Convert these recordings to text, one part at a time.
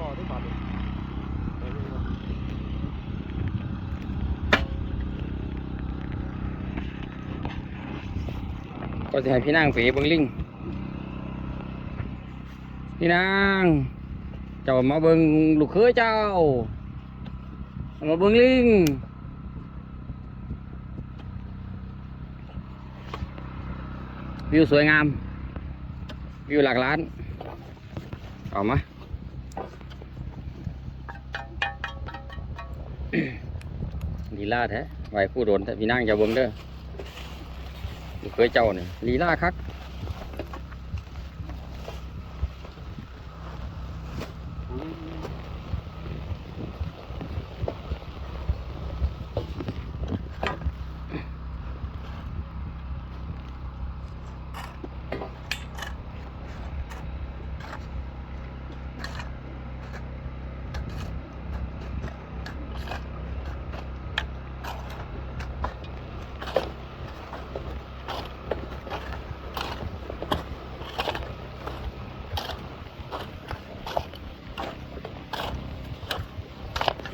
พ่อที่บาดก็จะให้พี่นางเฝีเบิงลิง พี่นาง เจ้ามาเบิงลูกเคยเจ้า มาเบิงลิงวิวสวยงาม วิวหลักล้าน เอามา ลาแท้ไหวผู้โดนแต่พี่นั่งจะเบิงเด้อเคยเจ้าเนี่ยลีลาคัก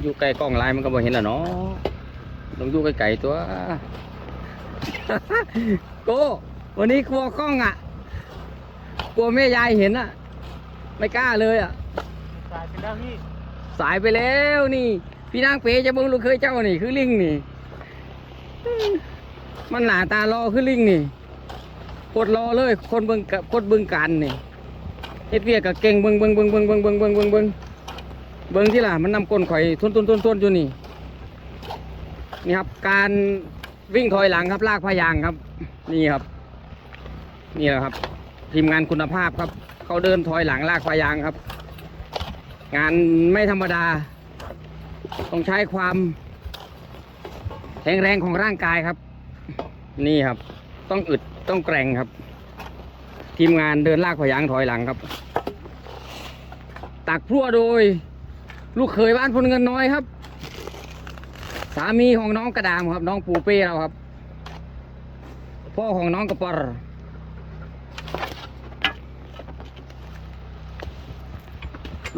อยู่ใกล้กล้องไลน์มันก็บ่เห็นแล้วเนาะต้องอยู่ไกลๆตัว โก วันนี้กลัวกล้องอะ กลัวแม่ยายเห็นอะ ไม่กล้าเลยอะ สายเป็นด้านนี้สายไปแล้วนี่ พี่นางเป๋จะเบิ่งลูกเคยเจ้านี่ คือลิงนี่ มันหน้าตารอคือลิงนี่โคตรรอเลย คนเบิ่งกะคนเบิ่งกันนี่เฮ็ดเวียกกับเก่งเบิ่งเบิ่งเบิ่งเบิ่งเบิ่งเบิ่งเบิ่งเบิ่ง เบิ่งเบิ่งที่ล่ะมันนำก้นข่อยทุนทุนทุนทุนอยู่นี่นี่ครับ การวิ่งถอยหลังครับ ลากพยางครับ นี่ครับ นี่แหละครับ ทีมงานคุณภาพครับ เขาเดินถอยหลังลากพยางครับ งานไม่ธรรมดา ต้องใช้ความแข็งแรงของร่างกายครับ นี่ครับ ต้องอึดต้องแกร่งครับ ทีมงานเดินลากพยางถอยหลังครับ ตักพรั่วโดย ลูกเขยบ้านพลเงินน้อยครับ สามีของน้องกระดามครับ น้องปูเป้เราครับ พ่อของน้องกระปอร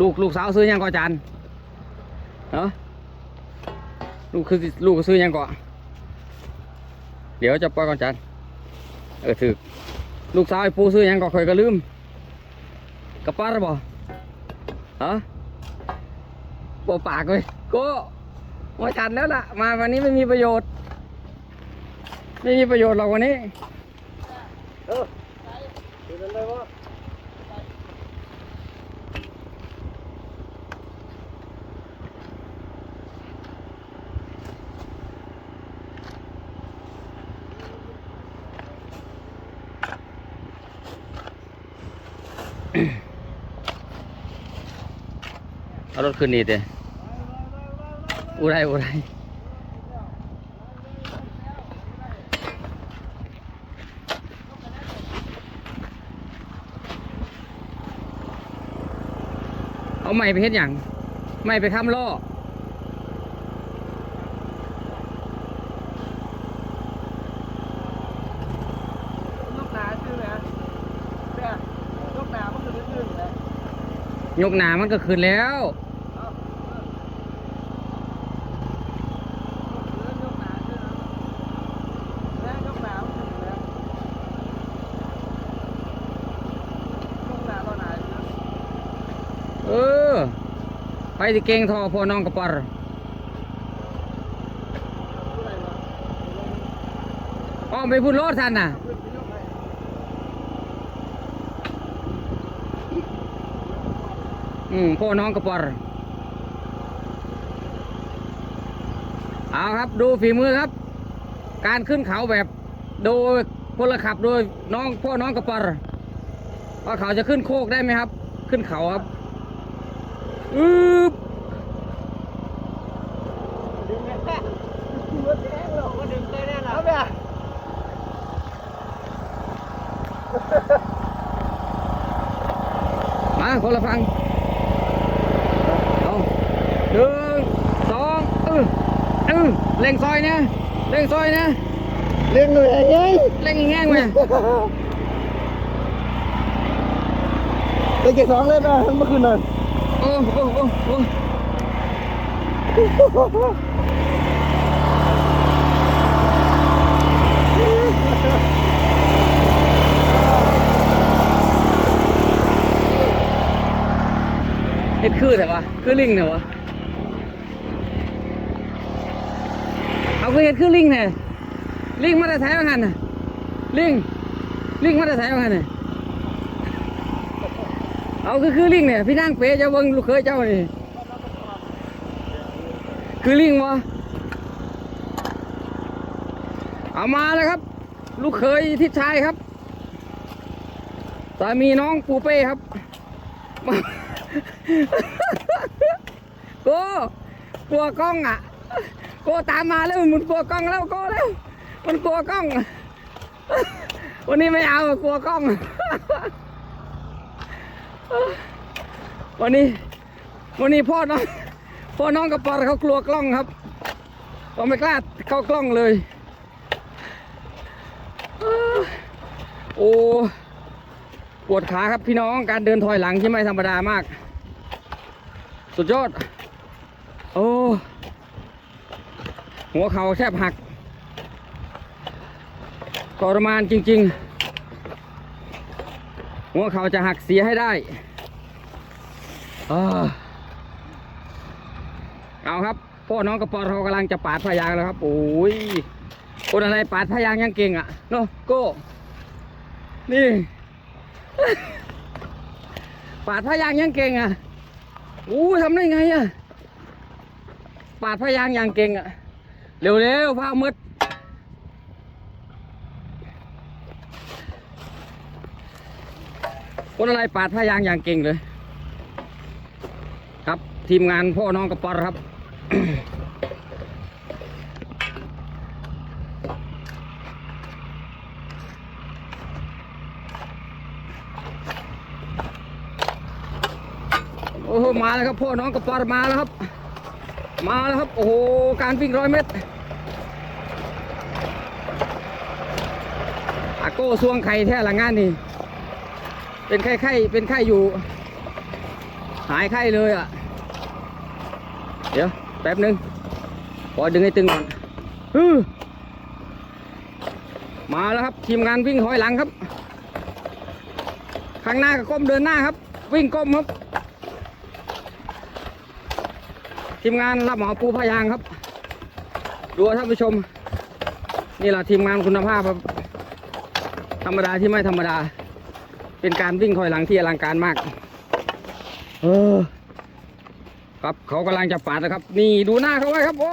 ลูกลูกสาวซื้อยังก่อจานเนาะลูกคือลูกซื้อยังก่อเดี๋ยวจะปล่อยก่อนจานเออถือลูกสาวไอ้ปูซื้อยังก่อเคยก็ลืมกระปอรบ่ฮะ บ่ปากเลยโก็มาจัดแล้วล่ะ มาวันนี้ไม่มีประโยชน์ ไม่มีประโยชน์หรอกวันนี้เออเป็นอะไรวะเอารถขึ้นนี่เตะ อุไรอุไรเอาไม้ไปเฮ็ดอย่างไม้ไปค้ำล่อยกหนามันก็ขึ้นแล้ว ไปสิเก่งทอพอน้องกระปอรอ้อมไปพุ่นรถท่านน่ะอืมพ่อน้องกระปอรเอาครับดูฝีมือครับ การขึ้นเขาแบบโดยพลขับโดยน้องพ่อน้องกระปอรว่าเขาจะขึ้นโคกได้ไหมครับ ขึ้นเขาครับอึ๊บ มาคนละฟังเอาหนึ่งสองเออเออเร่งซอยนะเร่งซอยนะเลี้ยงเลยไงเร่งแห้งๆมาไปเก็บสองเลยนะเมื่อคืนน่ะโอ้อ้โอ้โอ้โอ้ เฮ็ดคือแต่วะคือลิงเนี่ยวะเอาคือเฮ็ดคือลิงเนี่ยลิงมาแต่ไทยว่างันน่ะลิงลิงมาแต่ไทยว่างันน่ะเอาคือคือลิงเนี่ยพี่นางเป๋เจ้าเบิ่งลูกเคยเจ้านี่คือลิงวะเอามาแล้วครับ ลูกเคยทิศชายครับสามีน้องปูเป้ครับมา โก้กลัวกล้องอะโก้ตามมาแล้วมันกลัวกล้องแล้วโก้แล้วมันกลัวกล้อง วันนี้ไม่เอากลัวกล้อง วันนี้ วันนี้พ่อน้องพ่อน้องกับปอเขากลัวกล้องครับเขาไม่กล้าเข้ากล้องเลย โอ้ ปวดขาครับพี่น้องการเดินถอยหลังที่ไม่ธรรมดามาก สุดยอด โอ้ หัวเข่าแทบหักทรมานจริง ๆ หัวเข่าจะหักเสียให้ได้ เอาครับพ่อน้องกระปอเขากำลังจะปาดพยางแล้วครับ โอ้ยคนอะไรปาดพยางยังเก่งอะเนาะโก้ นี่ ปาดพยางยังเก่งอะอู้ทำได้ไงอะ ปาดพยางย่างเก่งอะ เร็วๆผ้ามืดคนอะไรปาดพยางอย่างเก่งเลย ครับทีมงานพ่อน้องกระปอครับ โอ้โหมาแล้วครับพ่อน้องกระปอร์มาแล้วครับ มาแล้วครับโอ้โหการวิ่งร้อยเมตรอาโก้สวงไข่แท้ละงานนี่ เป็นไข้ไข้เป็นไข้อยู่ หายไข้เลยอะ เดี๋ยวแป๊บหนึงขอดึงให้ตึงก่อนฮึมาแล้วครับ ทีมงานวิ่งหอยหลังครับ ข้างหน้าก็ก้มเดินหน้าครับ วิ่งก้มครับ ทีมงานรับเหมาปูพยางครับ ดูท่านผู้ชม นี่แหละทีมงานคุณภาพครับ ธรรมดาที่ไม่ธรรมดา เป็นการวิ่งถอยหลังที่อลังการมาก เออ ครับเขากำลังจะปาดนะครับ นี่ดูหน้าเขาไว้ครับ โอ้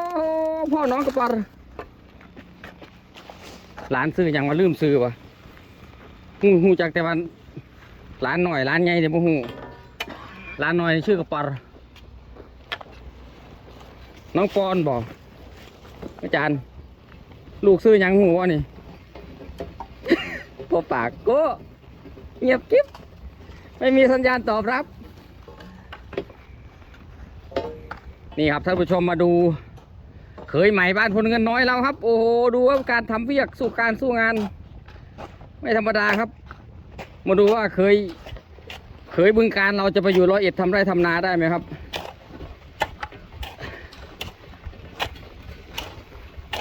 พ่อน้องกระปัดหลานซื้ออย่างว่าลืมซื้อวะหูหูจากแต่วันหลานหน่อยหลานใหญ่เดี๋ยวบ่หูหลานหน่อยชื่อกระปัด น้องปอนบอกอาจารย์ ลูกซื้อยังหัวนี่ พอปากก็เงียบกิ๊บไม่มีสัญญาณตอบรับ นี่ครับท่านผู้ชมมาดู เคยใหม่บ้านพลเงินน้อยเราครับ โอ้โหดูว่าการทำเวียกสู้การสู้งาน ไม่ธรรมดาครับ มาดูว่าเคย เคยบึงการเราจะไปอยู่ร้อยเอ็ดทำไรทำนาได้ไหมครับ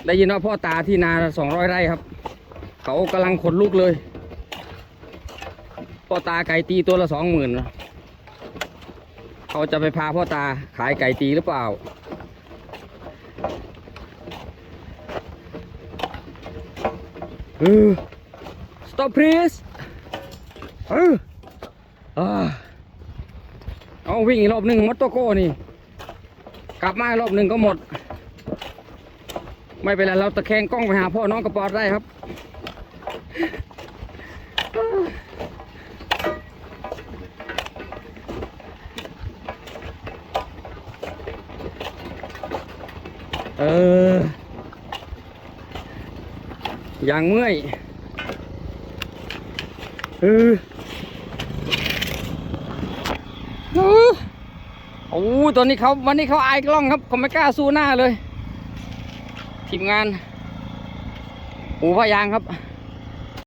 ได้ยินว่าพ่อตาที่นาสองร้อยไร่ครับ เขากำลังขนลุกเลย พ่อตาไก่ตีตัวละสองหมื่นเขาจะไปพาพ่อตาขายไก่ตีหรือเปล่า เออ stop please เอออ่าเอาวิ่งอีกรอบหนึ่งมดโตโก้นี่ กลับมาอีกรอบหนึ่งก็หมด ไม่เป็นไรเราตะแคงกล้องไปหาพ่อน้องกระปอดได้ครับ เออ อย่างเมื่อยเออเออโอ้ตอนนี้เขาวันนี้เขาอายกล้องครับเขาไม่กล้าสู้หน้าเลย ทีมงาน อูพะยางครับ